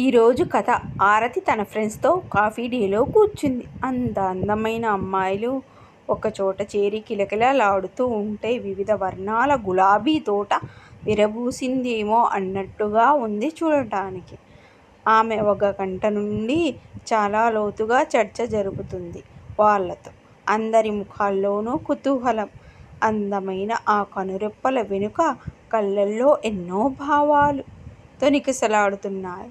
ఈరోజు కథ ఆరతి తన ఫ్రెండ్స్తో కాఫీ డేలో కూర్చుంది. అంత అందమైన అమ్మాయిలు ఒకచోట చేరి కిలకిలలాడుతూ ఉంటే వివిధ వర్ణాల గులాబీ తోట విరబూసిందేమో అన్నట్టుగా ఉంది చూడటానికి. ఆమె ఒక గంట నుండి చాలా లోతుగా చర్చ జరుపుతుంది వాళ్ళతో. అందరి ముఖాల్లోనూ కుతూహలం. అందమైన ఆ కనురెప్పల వెనుక కళ్ళల్లో ఎన్నో భావాలు. తొనికిసలాడుతున్నాయి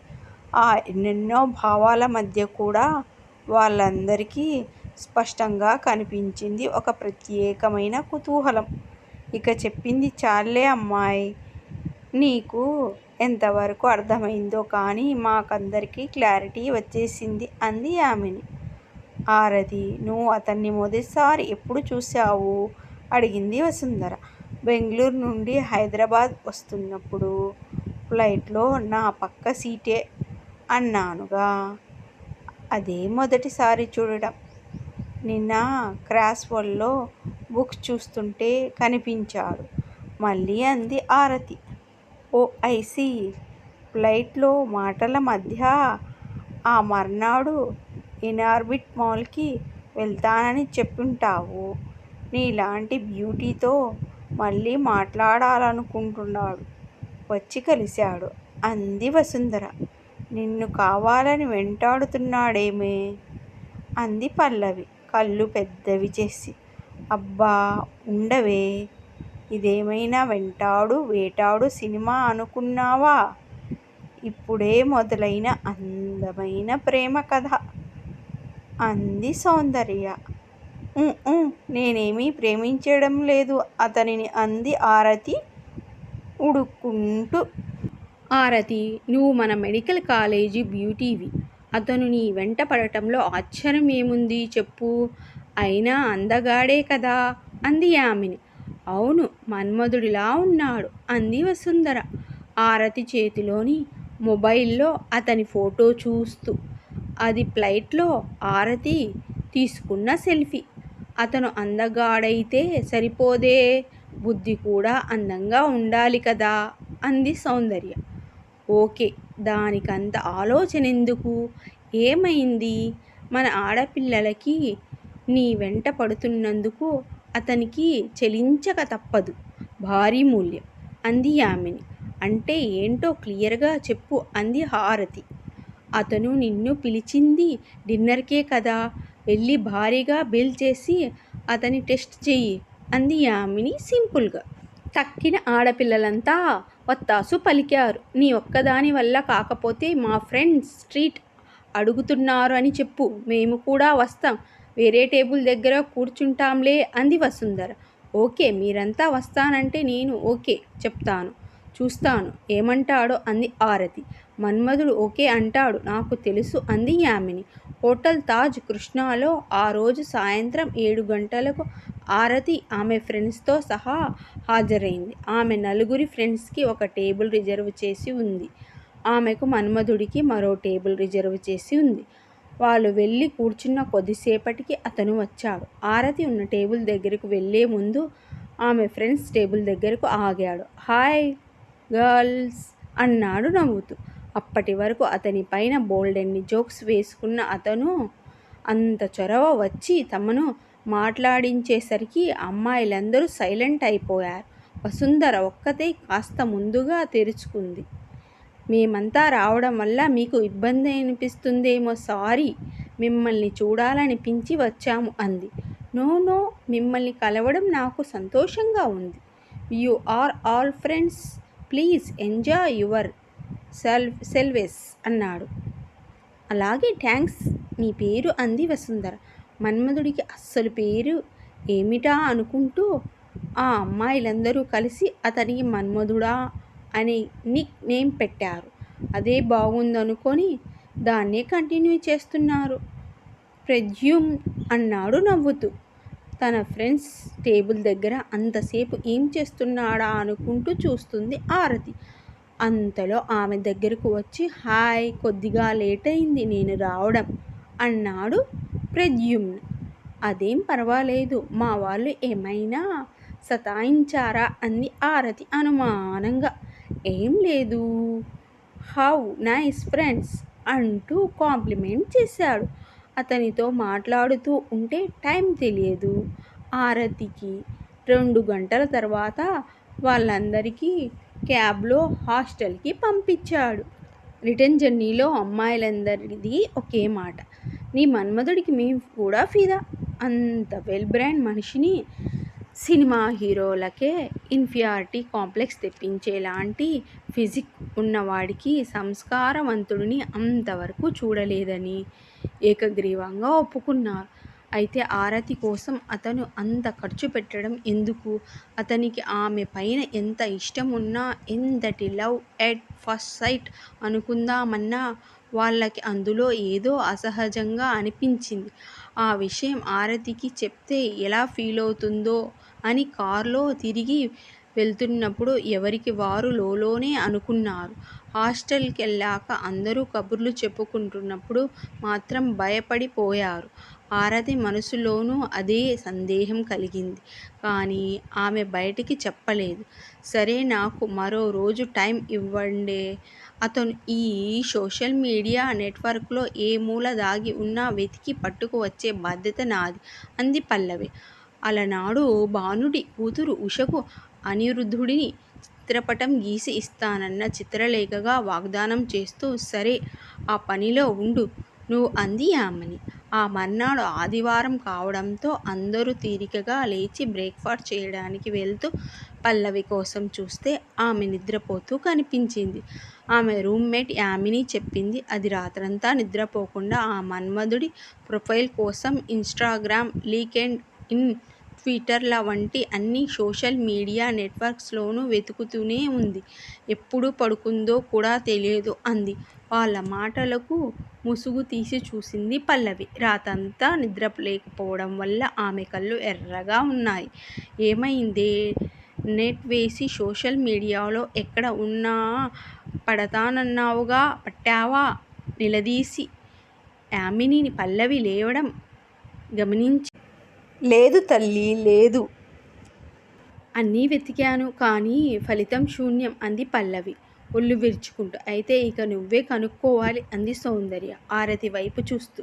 ఎన్నెన్నో భావాల మధ్య కూడా వాళ్ళందరికీ స్పష్టంగా కనిపించింది ఒక ప్రత్యేకమైన కుతూహలం. ఇక చెప్పింది చాల్లే అమ్మాయి నీకు ఎంతవరకు అర్థమైందో కానీ మాకందరికీ క్లారిటీ వచ్చేసింది అంది ఆమెని ఆరతి నువ్వు అతన్ని మొదటిసారి ఎప్పుడు చూశావు? అడిగింది వసుంధర. బెంగుళూరు నుండి హైదరాబాద్ వస్తున్నప్పుడు ఫ్లైట్లో నా పక్క సీటే అన్నానుగా. అదే మొదటిసారి చూడడం. నిన్న క్రాస్ వల్లో బుక్ చూస్తుంటే కనిపించాడు మళ్ళీ అంది ఆరతి. ఓ ఐసీ ఫ్లైట్లో మాటల మధ్య ఆ మర్నాడు ఇనార్బిట్ మాల్కి వెళ్తానని చెప్పుంటావు. నీలాంటి బ్యూటీతో మళ్ళీ మాట్లాడాలనుకుంటున్నాడు. వచ్చి కలిశాడు అంది వసుంధర. నిన్ను కావాలని వెంటాడుతున్నాడేమే? అంది పల్లవి కళ్ళు పెద్దవి చేసి. అబ్బా ఉండవే. ఇదేమైనా వెంటాడు వేటాడు సినిమా అనుకున్నావా? ఇప్పుడే మొదలైన అందమైన ప్రేమ కథ అంది సౌందర్య. నేనేమీ ప్రేమించడం లేదు అతనిని అంది ఆరతి ఉడుక్కుంటూ. ఆరతి నువ్వు మన మెడికల్ కాలేజీ బ్యూటీవి. అతను నీ వెంట పడటంలో ఆశ్చర్యం ఏముంది చెప్పు. అయినా అందగాడే కదా అంది యామిని. అవును మన్మధుడిలా ఉన్నాడు అంది వసుంధర ఆరతి చేతిలోని మొబైల్లో అతని ఫోటో చూస్తూ. అది ఫ్లైట్లో ఆరతి తీసుకున్న సెల్ఫీ. అతను అందగాడైతే సరిపోదే బుద్ధి కూడా అందంగా ఉండాలి కదా అంది సౌందర్య. ఓకే దానికంత ఆలోచన ఎందుకు ఏమైంది మన ఆడపిల్లలకి నీ వెంట పడుతున్నందుకు అతనికి చెలించక తప్పదు భారీ మూల్యం అంది యామిని. అంటే ఏంటో క్లియర్గా చెప్పు అంది హారతి అతను నిన్ను పిలిచింది డిన్నర్కే కదా! వెళ్ళి భారీగా బిల్ చేసి అతని టెస్ట్ చెయ్యి అంది యామిని సింపుల్గా తక్కిన ఆడపిల్లలంతా వత్తాసు పలికారు. నీ ఒక్కదాని వల్ల కాకపోతే మా ఫ్రెండ్స్ స్ట్రీట్ అడుగుతున్నారు అని చెప్పు. మేము కూడా వస్తాం. వేరే టేబుల్ దగ్గర కూర్చుంటాంలే అంది వసుంధర. ఓకే మీరంతా వస్తానంటే నేను ఓకే చెప్తాను. చూస్తాను ఏమంటాడో అంది ఆరతి. మన్మధుడు ఓకే అంటాడు నాకు తెలుసు అంది యామిని. హోటల్ తాజ్ కృష్ణాలో ఆ రోజు సాయంత్రం ఏడు గంటలకు ఆరతి ఆమె ఫ్రెండ్స్తో సహా హాజరైంది. ఆమె నలుగురి ఫ్రెండ్స్కి ఒక టేబుల్ రిజర్వ్ చేసి ఉంది. ఆమెకు మన్మధుడికి మరో టేబుల్ రిజర్వ్ చేసి ఉంది. వాళ్ళు వెళ్ళి కూర్చున్న కొద్దిసేపటికి అతను వచ్చాడు. ఆరతి ఉన్న టేబుల్ దగ్గరకు వెళ్ళే ముందు ఆమె ఫ్రెండ్స్ టేబుల్ దగ్గరకు ఆగాడు. హాయ్ గర్ల్స్ అన్నాడు నవ్వుతూ. అప్పటివరకు అతని పైన బోల్డెన్ని జోక్స్ వేసుకున్న అతను అంత చొరవ వచ్చి తమను మాట్లాడించేసరికి అమ్మాయిలందరూ సైలెంట్ అయిపోయారు. వసుంధర ఒక్కతే కాస్త ముందుగా తెరుచుకుంది. మేమంతా రావడం వల్ల మీకు ఇబ్బంది అనిపిస్తుందేమో సారీ మిమ్మల్ని చూడాలనిపించి వచ్చాము అంది. నో నో మిమ్మల్ని కలవడం నాకు సంతోషంగా ఉంది. You are all friends please enjoy your selves అన్నాడు. అలాగే థ్యాంక్స్ మీ పేరు అంది వసుంధర. మన్మధుడికి అస్సలు పేరు ఏమిటా అనుకుంటూ ఆ అమ్మాయిలందరూ కలిసి అతనికి మన్మధుడా అనే నిక్ నేమ్ పెట్టారు. అదే బాగుందనుకొని దాన్నే కంటిన్యూ చేస్తున్నారు. ప్రద్యుమ్న్ అన్నాడు నవ్వుతూ. తన ఫ్రెండ్స్ టేబుల్ దగ్గర అంతసేపు ఏం చేస్తున్నాడా అనుకుంటూ చూస్తుంది ఆరతి. అంతలో ఆమె దగ్గరకు వచ్చి హాయ్ కొద్దిగా లేట్ అయింది నేను రావడం అన్నాడు ప్రద్యుమ్న్. అదేం పర్వాలేదు మా వాళ్ళు ఏమైనా సతాయించారా అంది ఆరతి అనుమానంగా. ఏం లేదు హౌ నైస్ ఫ్రెండ్స్ అంటూ కాంప్లిమెంట్ చేశాడు అతనితో మాట్లాడుతూ ఉంటే టైం తెలియదు ఆరతికి రెండు గంటల తర్వాత వాళ్ళందరికీ క్యాబ్లో హాస్టల్కి పంపించాడు. రిటర్న్ జర్నీలో అమ్మాయిలందరిది ఒకే మాట. నీ మన్మధుడికి మేము కూడా ఫిదా. అంత వెల్ బ్రాండ్ మనిషిని సినిమా హీరోలకే ఇన్ఫియారిటీ కాంప్లెక్స్ తెప్పించేలాంటి ఫిజిక్ ఉన్నవాడికి సంస్కారవంతుడిని అంతవరకు చూడలేదని ఏకగ్రీవంగా ఒప్పుకున్నారు. అయితే ఆరతి కోసం అతను అంత ఖర్చు పెట్టడం ఎందుకు? అతనికి ఆమె పైన ఎంత ఇష్టం ఉన్నా ఎంతటి లవ్ ఎట్ ఫస్ట్ సైట్ అనుకుందామన్నా వాళ్ళకి అందులో ఏదో అసహజంగా అనిపించింది. ఆ విషయం ఆరతికి చెప్తే ఎలా ఫీల్ అవుతుందో అని కారులో తిరిగి వెళ్తున్నప్పుడు ఎవరికి వారు లోలోనే అనుకున్నారు. హాస్టల్కి వెళ్ళాక అందరూ కబుర్లు చెప్పుకుంటున్నప్పుడు మాత్రం భయపడిపోయారు. ఆరతి మనసులోనూ అదే సందేహం కలిగింది. కానీ ఆమె బయటికి చెప్పలేదు. సరే నాకు మరో రోజు టైం ఇవ్వండి. అతను ఈ సోషల్ మీడియా నెట్వర్క్లో ఏ మూల దాగి ఉన్నా వెతికి పట్టుకు వచ్చే బాధ్యత నాది అంది పల్లవి. అలనాడు భానుడి కూతురు ఉషకు అనిరుద్ధుడిని చిత్రపటం గీసి ఇస్తానన్న చిత్రలేఖగా వాగ్దానం చేస్తూ సరే ఆ పనిలో ఉండు నువ్వు అంది ఆమెని. ఆ మర్నాడు ఆదివారం కావడంతో అందరూ తీరికగా లేచి బ్రేక్ఫాస్ట్ చేయడానికి వెళ్తూ పల్లవి కోసం చూస్తే ఆమె నిద్రపోతూ కనిపించింది. ఆమె రూమ్మేట్ యామిని చెప్పింది. అది రాత్రంతా నిద్రపోకుండా ఆ మన్మధుడి ప్రొఫైల్ కోసం ఇన్స్టాగ్రామ్ లీకెండ్ ఇన్ ట్విట్టర్ల వంటి అన్ని సోషల్ మీడియా నెట్వర్క్స్లోనూ వెతుకుతూనే ఉంది. ఎప్పుడు పడుకుందో కూడా తెలియదు అంది. వాళ్ళ మాటలకు ముసుగు తీసి చూసింది పల్లవి. రాతంతా నిద్రలేకపోవడం వల్ల ఆమె కళ్ళు ఎర్రగా ఉన్నాయి. ఏమైందే? నెట్ వేసి సోషల్ మీడియాలో ఎక్కడ ఉన్నా పడతానన్నావుగా? పట్టావా? నిలదీసి. యామినిని పల్లవి లేవడం గమనించి. లేదు తల్లి లేదు. అన్నీ వెతికాను కానీ ఫలితం శూన్యం అంది పల్లవి. ఒళ్ళు విరుచుకుంటూ అయితే ఇక నువ్వే కనుక్కోవాలి అంది సౌందర్య ఆరతి వైపు చూస్తూ.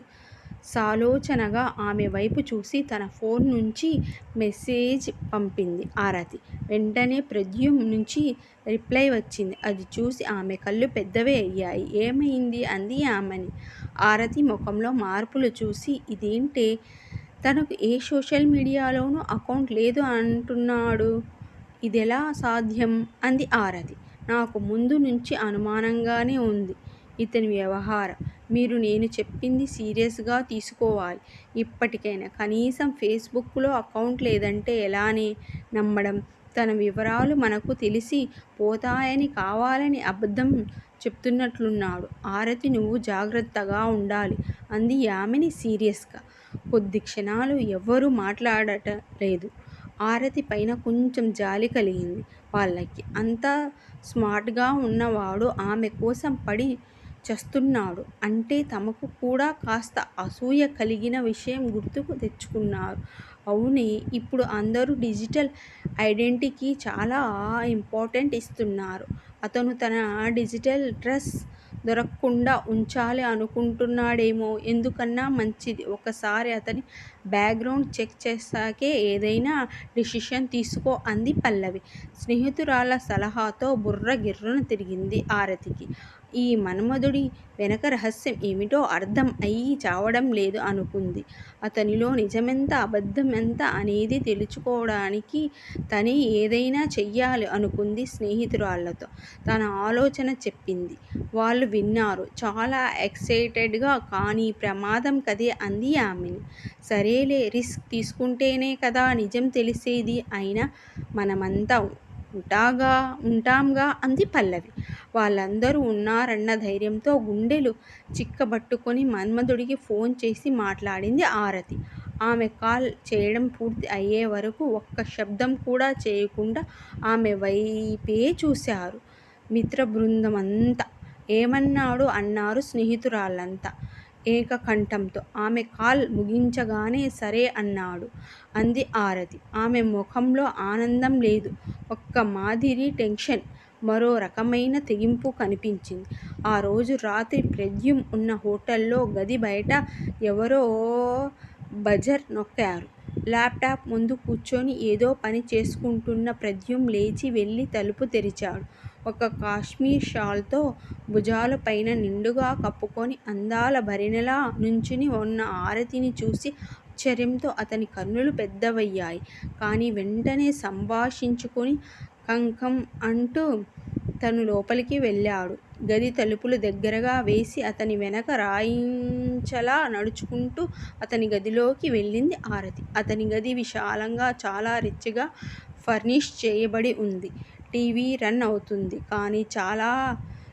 సాలోచనగా ఆమె వైపు చూసి తన ఫోన్ నుంచి మెసేజ్ పంపింది ఆరతి. వెంటనే ప్రద్యుమ్ నుంచి రిప్లై వచ్చింది. అది చూసి ఆమె కళ్ళు పెద్దవే అయ్యాయి. ఏమైంది? అంది ఆమెని. ఆరతి ముఖంలో మార్పులు చూసి ఇదేంటే? తనకు ఏ సోషల్ మీడియాలోనూ అకౌంట్ లేదు అంటున్నాడు. ఇదెలా సాధ్యం? అంది ఆరతి. నాకు ముందు నుంచి అనుమానంగానే ఉంది ఇతని వ్యవహారం. మీరు నేను చెప్పింది సీరియస్గా తీసుకోవాలి. ఇప్పటికైనా కనీసం ఫేస్బుక్లో అకౌంట్ లేదంటే ఎలానే నమ్మడం తన వివరాలు మనకు తెలిసి పోతాయని కావాలని అబద్ధం చెప్తున్నట్లున్నాడు. ఆరతి నువ్వు జాగ్రత్తగా ఉండాలి అంది యామిని సీరియస్గా. కొద్ది క్షణాలు ఎవ్వరూ మాట్లాడట లేదు ఆరతి పైన కొంచెం జాలి కలిగింది వాళ్ళకి. అంత స్మార్ట్గా ఉన్నవాడు ఆమె కోసం పడి చస్తున్నాడు. అంటే తమకు కూడా కాస్త అసూయ కలిగిన విషయం గుర్తుకు తెచ్చుకున్నారు. అవునే ఇప్పుడు అందరూ డిజిటల్ ఐడెంటిటీకి చాలా ఇంపార్టెంట్ ఇస్తున్నారు. అతను తన డిజిటల్ డ్రెస్ దొరకకుండా ఉంచాలి అనుకుంటున్నాడేమో. ఎందుకన్నా మంచిది. ఒకసారి అతని బ్యాక్గ్రౌండ్ చెక్ చేశాకే ఏదైనా డిసిషన్ తీసుకో అంది పల్లవి. స్నేహితురాల సలహాతో బుర్ర గిర్రున తిరిగింది ఆరతికి. ఈ మన్మధుడి వెనక రహస్యం ఏమిటో అర్థం అయ్యి చావడం లేదు అనుకుంది. అతనిలో నిజమెంత అబద్ధం ఎంత అనేది తెలుసుకోవడానికి తనే ఏదైనా చెయ్యాలి అనుకుంది స్నేహితురాళ్ళతో తన ఆలోచన చెప్పింది. వాళ్ళు విన్నారు. చాలా ఎక్సైటెడ్గా కానీ ప్రమాదం కదే అంది ఆమెని. సరేలే రిస్క్ తీసుకుంటేనే కదా నిజం తెలిసేది. అయినా మనమంతా ఉంటాగా ఉంటాంగా అంది పల్లవి. వాళ్ళందరూ ఉన్నారన్న ధైర్యంతో గుండెలు చిక్కబట్టుకొని మన్మధుడికి ఫోన్ చేసి మాట్లాడింది ఆరతి. ఆమె కాల్ చేయడం పూర్తి అయ్యే వరకు ఒక్క శబ్దం కూడా చేయకుండా ఆమె వైపే చూశారు. మిత్ర బృందం అంతా ఏమన్నాడు? అన్నారు స్నేహితురాళ్ళంతా. ఏకకంఠంతో ఆమె కాల్ ముగించగానే సరే అన్నాడు అంది ఆరతి ఆమె ముఖంలో ఆనందం లేదు ఒక్క మాదిరి టెన్షన్ మరో రకమైన తెగింపు కనిపించింది. ఆ రోజు రాత్రి ప్రద్యుమ్ ఉన్న హోటల్లో గది బయట ఎవరో బజర్ నొక్కారు. ల్యాప్టాప్ ముందు కూర్చొని ఏదో పని చేసుకుంటున్న ప్రద్యుమ్ లేచి వెళ్ళి తలుపు తెరిచాడు. ఒక కాశ్మీర్ షాల్తో భుజాలపైన నిండుగా కప్పుకొని అందాల భరిణెలా నుంచుని ఉన్న ఆరతిని చూసి ఆశ్చర్యంతో అతని కన్నులు పెద్దవయ్యాయి. కానీ వెంటనే సంభాషించుకుని కంకం అంటూ తను లోపలికి వెళ్ళాడు. గది తలుపులు దగ్గరగా వేసి అతని వెనక రాయించలా నడుచుకుంటూ అతని గదిలోకి వెళ్ళింది ఆరతి. అతని గది విశాలంగా చాలా రిచ్గా ఫర్నిష్ చేయబడి ఉంది టీవీ రన్ అవుతుంది కానీ చాలా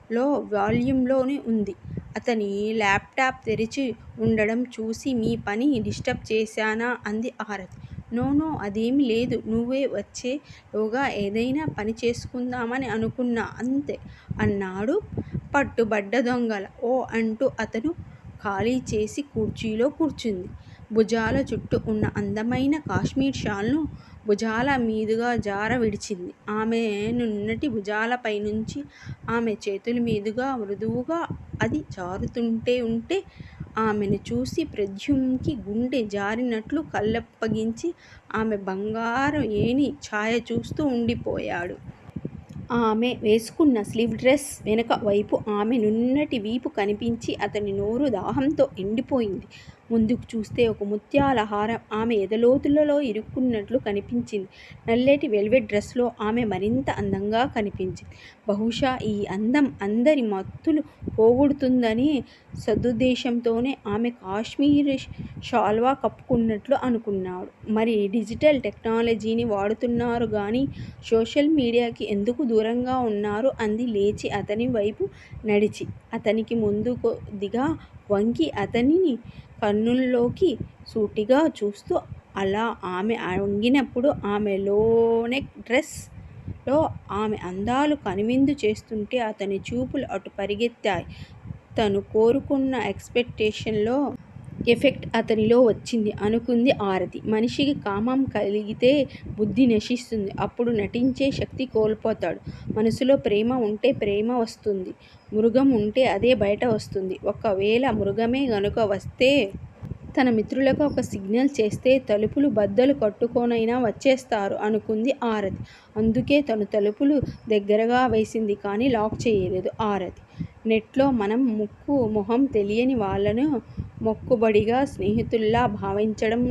లో వాల్యూమ్లోనే ఉంది అతని ల్యాప్టాప్ తెరిచి ఉండడం చూసి మీ పని డిస్టర్బ్ చేశానా? అంది ఆరతి. నో నో అదేమీ లేదు నువ్వే వచ్చేలోగా ఏదైనా పని చేసుకుందామని అనుకున్నా అంతే అన్నాడు పట్టుబడ్డ దొంగల ఓ అంటూ అతను ఖాళీ చేసి కుర్చీలో కూర్చుంది. భుజాల చుట్టూ ఉన్న అందమైన కాశ్మీర్ షాల్ను భుజాల మీదుగా జార విడిచింది. ఆమె నున్నటి భుజాలపైనుంచి ఆమె చేతుల మీదుగా మృదువుగా అది జారుతుంటే ఉంటే ఆమెను చూసి ప్రద్యుమ్కి గుండె జారినట్లు కళ్ళప్పగించి ఆమె బంగారం ఏని ఛాయ చూస్తూ ఉండిపోయాడు ఆమె వేసుకున్న స్లీవ్ డ్రెస్ వెనుక వైపు ఆమె నున్నటి వీపు కనిపించి అతని నోరు దాహంతో ఎండిపోయింది. ముందుకు చూస్తే ఒక ముత్యాల హారం ఆమె ఎదలోతులలో ఇరుక్కున్నట్లు కనిపించింది. నల్లటి వెల్వెట్ డ్రెస్లో ఆమె మరింత అందంగా కనిపించింది. బహుశా ఈ అందం అందరి మత్తులు పోగొడుతుందనే సదుద్దేశంతోనే ఆమె కాశ్మీర్ షాల్వా కప్పుకున్నట్లు అనుకున్నాడు. మరి డిజిటల్ టెక్నాలజీని వాడుతున్నారు కానీ సోషల్ మీడియాకి ఎందుకు దూరంగా ఉన్నారు అంది లేచి అతని వైపు నడిచి, అతనికి ముందు కొద్దిగా వంకి అతనిని కన్నుల్లోకి సూటిగా చూస్తూ అలా ఆమె వంగినప్పుడు ఆమె లో నెక్ ఆమె అందాలు కనువిందు చేస్తుంటే అతని చూపులు అటు పరిగెత్తాయి. తను కోరుకున్న ఎక్స్పెక్టేషన్లో ఎఫెక్ట్ అతనిలో వచ్చింది అనుకుంది ఆరతి. మనిషికి కామం కలిగితే బుద్ధి నశిస్తుంది. అప్పుడు నటించే శక్తి కోల్పోతాడు. మనసులో ప్రేమ ఉంటే ప్రేమ వస్తుంది. మృగం ఉంటే అదే బయట వస్తుంది. ఒకవేళ మృగమే గనుక వస్తే? తన మిత్రులకు ఒక సిగ్నల్ చేస్తే తలుపులు బద్దలు కట్టుకోనైనా వచ్చేస్తారు అనుకుంది ఆరతి. అందుకే తను తలుపులు దగ్గరగా వేసింది కానీ లాక్ చేయలేదు. ఆరతి నెట్లో మనం ముక్కు మొహం తెలియని వాళ్ళను మొక్కుబడిగా స్నేహితుల్లా భావించడం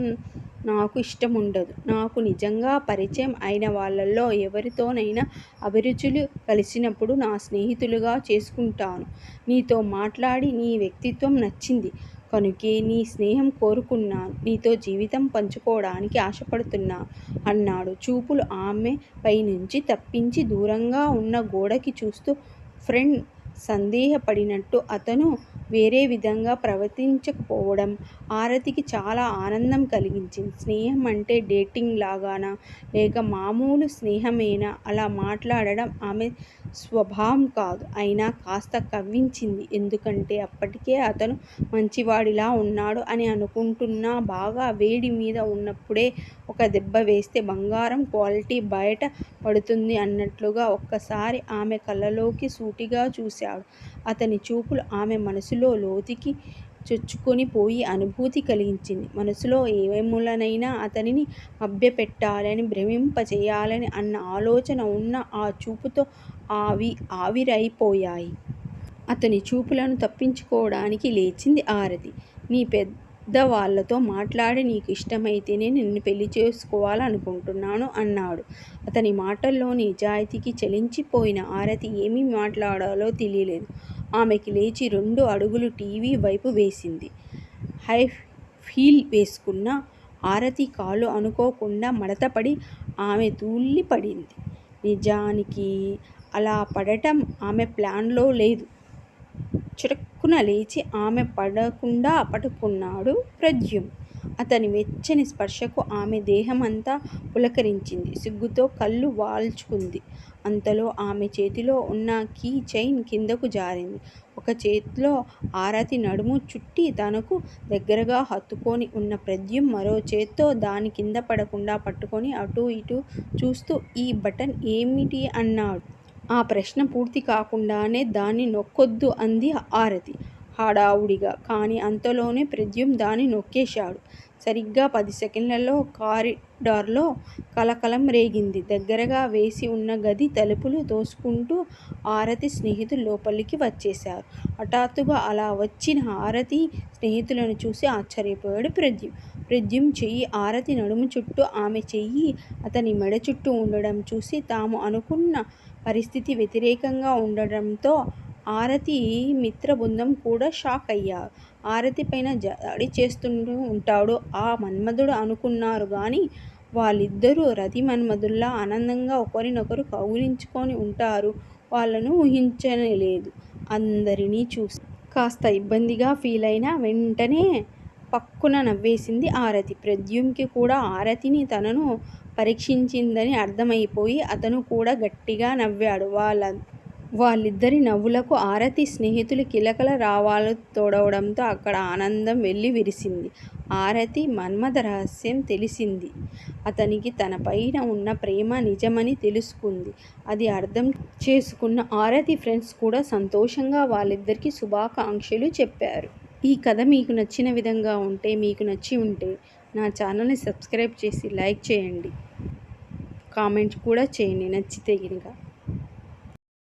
నాకు ఇష్టం ఉండదు నాకు నిజంగా పరిచయం అయిన వాళ్ళల్లో ఎవరితోనైనా అభిరుచులు కలిసినప్పుడు నా స్నేహితులుగా చేసుకుంటాను. నీతో మాట్లాడి నీ వ్యక్తిత్వం నచ్చింది కనుకే నీ స్నేహం కోరుకున్నా నీతో జీవితం పంచుకోవడానికి ఆశపడుతున్నా అన్నాడు చూపులు ఆమె పైనుంచి తప్పించి దూరంగా ఉన్న గోడకి చూస్తూ. ఫ్రెండ్ సందేహపడినట్టు అతను వేరే విధంగా ప్రవర్తించకపోవడం ఆరతికి చాలా ఆనందం కలిగించింది. స్నేహం అంటే డేటింగ్ లాగానా? లేక మామూలు స్నేహమేనా? అలా మాట్లాడడం ఆమె స్వభావం కాదు. అయినా కాస్త కవ్వించింది. ఎందుకంటే అప్పటికే అతను మంచివాడిలా ఉన్నాడు అని అనుకుంటున్నా బాగా వేడి మీద ఉన్నప్పుడే ఒక దెబ్బ వేస్తే బంగారం క్వాలిటీ బయట పడుతుంది అన్నట్లుగా ఒక్కసారి ఆమె కళ్ళలోకి సూటిగా చూశాడు. అతని చూపులు ఆమె మనసులో లోతుకి చొచ్చుకొని పోయి అనుభూతి కలిగించింది. మనసులో ఏమూలనైనా అతనిని మభ్యపెట్టాలని భ్రమింపచేయాలని అన్న ఆలోచన ఉన్న ఆ చూపుతో ఆవి ఆవిరైపోయాయి. అతని చూపులను తప్పించుకోవడానికి లేచింది ఆరతి. నీ పెద్దవాళ్ళతో మాట్లాడి నీకు ఇష్టమైతేనే నిన్ను పెళ్ళి చేసుకోవాలనుకుంటున్నాను అన్నాడు. అతని మాటల్లో నిజాయితీకి చలించిపోయిన ఆరతి ఏమి మాట్లాడాలో తెలియలేదు. ఆమెకి లేచి రెండు అడుగులు టీవీ వైపు వేసింది. హై హీల్ వేసుకున్న ఆరతి కాలు అనుకోకుండా మడతపడి ఆమె తూలి పడింది. నిజానికి అలా పడటం ఆమె ప్లాన్లో లేదు చురక్ చటుక్కున లేచి ఆమె పడకుండా పట్టుకున్నాడు ప్రద్యుమ్. అతని వెచ్చని స్పర్శకు ఆమె దేహమంతా పులకరించింది. సిగ్గుతో కళ్ళు వాల్చుకుంది. అంతలో ఆమె చేతిలో ఉన్న కీ చైన్ కిందకు జారింది. ఒక చేతిలో ఆరతి నడుము చుట్టి తనకు దగ్గరగా హత్తుకొని ఉన్న ప్రద్యుమ్ మరో చేత్తో దాని కింద పడకుండా పట్టుకొని అటూ ఇటు చూస్తూ ఈ బటన్ ఏమిటి? అన్నాడు. ఆ ప్రశ్న పూర్తి కాకుండానే దాన్ని నొక్కొద్దు అంది ఆరతి హడావుడిగా. కానీ అంతలోనే ప్రద్యుమ్ దాన్ని నొక్కేశాడు. సరిగ్గా పది సెకండ్లలో కారిడార్లో కలకలం రేగింది. దగ్గరగా వేసి ఉన్న గది తలుపులు తోసుకుంటూ ఆరతి స్నేహితులు లోపలికి వచ్చేశారు. హఠాత్తుగా అలా వచ్చిన ఆరతి స్నేహితులను చూసి ఆశ్చర్యపోయాడు ప్రద్యుమ్. ప్రద్యుమ్ చెయ్యి ఆరతి నడుము చుట్టూ, ఆమె చెయ్యి అతని మెడ చుట్టూ ఉండడం చూసి తాము అనుకున్న పరిస్థితి వ్యతిరేకంగా ఉండడంతో ఆరతి మిత్రబృందం కూడా షాక్ అయ్యారు. ఆరతి పైన దాడి చేస్తుంటూ ఉంటాడు ఆ మన్మధుడు అనుకున్నారు కానీ వాళ్ళిద్దరూ రతి మన్మధుల్లా ఆనందంగా ఒకరినొకరు కౌగిలించుకుని ఉంటారు వాళ్ళను ఊహించలేదు అందరినీ చూసి. కాస్త ఇబ్బందిగా ఫీల్ అయినా వెంటనే పక్కున నవ్వేసింది ఆరతి. ప్రద్యుమ్కి కూడా ఆరతిని తనను పరీక్షించిందని అర్థమైపోయి అతను కూడా గట్టిగా నవ్వాడు. వాళ్ళ వాళ్ళిద్దరి నవ్వులకు ఆరతి స్నేహితులు కిలకల రావాలు తోడవడంతో అక్కడ ఆనందం వెళ్ళి విరిసింది ఆరతి మన్మథ రహస్యం తెలిసింది. అతనికి తనపైన ఉన్న ప్రేమ నిజమని తెలుసుకుంది. అది అర్థం చేసుకున్న ఆరతి ఫ్రెండ్స్ కూడా సంతోషంగా వాళ్ళిద్దరికీ శుభాకాంక్షలు చెప్పారు. ఈ కథ మీకు నచ్చిన విధంగా ఉంటే మీకు నచ్చి ఉంటే నా ఛానల్ని సబ్స్క్రైబ్ చేసి లైక్ చేయండి. కామెంట్ కూడా చేయండి. నచ్చితే కనుక